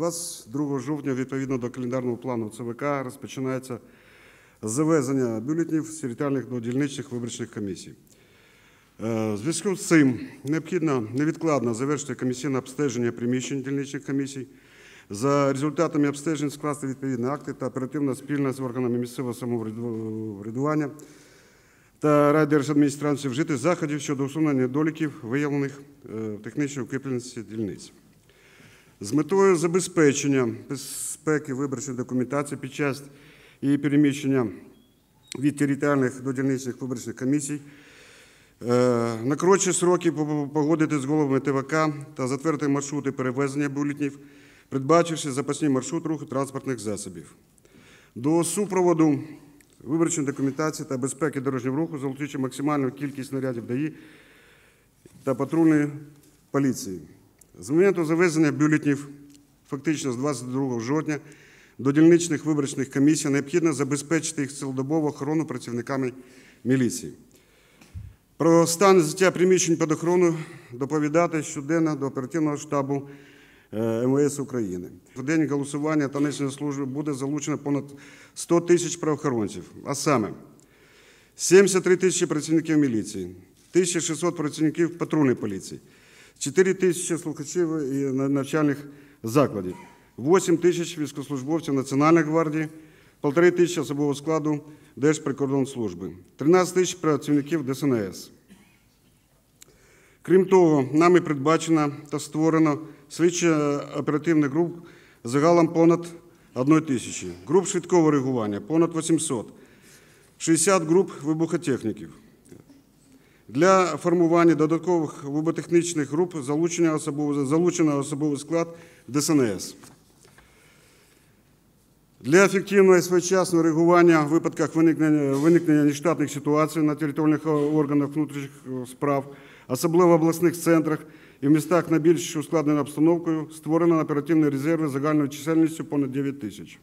22 жовтня, відповідно до календарного плану ЦВК, розпочинається завезення бюлетнів з територіальних до дільничних виборчих комісій. Е, зв'язку з цим необхідно невідкладно завершити комісійне обстеження приміщень дільничних комісій. За результатами обстежень скласти відповідні акти та оперативно спільно з органами місцевого самоврядування та райдержадміністрації вжити заходів щодо усунення недоліків, виявлених е, в технічній укріпленості дільниць. З метою забезпечення безпеки виборчої документації під час її переміщення від територіальних до дільничних виборчих комісій е, на коротші сроки погодити з головами ТВК та затвердити маршрути перевезення бюлетнів, передбачивши запасний маршрут руху транспортних засобів. До супроводу виборчої документації та безпеки дорожнього руху залучити максимальну кількість нарядів ДАІ та патрульної поліції. З моменту завезення бюлетнів, фактично з 22 жовтня, до дільничних виборчих комісій необхідно забезпечити їх цілодобову охорону працівниками міліції. Про стан життя приміщень під охорону доповідати щоденно до оперативного штабу е, МВС України. В день голосування та несення служби буде залучено понад 100 тисяч правоохоронців, а саме 73 тисячі працівників міліції, 1600 працівників патрульної поліції, 4 тисячі слухачів і навчальних закладів, 8 тисяч військовослужбовців Національної гвардії, 1,5 тисячі особового складу Держприкордонслужби, 13 тисяч працівників ДСНС. Крім того, нами придбачено та створено слідчо-оперативних груп загалом понад 1 тисячі, груп швидкого реагування понад 800, 60 груп вибухотехніків. Для формування додаткових виботехнічних груп залучено особовий, особовий склад ДСНС. Для ефективного і своєчасного реагування в випадках виникнення, виникнення нештатних ситуацій на територіальних органах внутрішніх справ, особливо в обласних центрах і в містах найбільш ускладненою обстановкою, створено оперативні резерви загальною чисельністю понад 9 тисяч.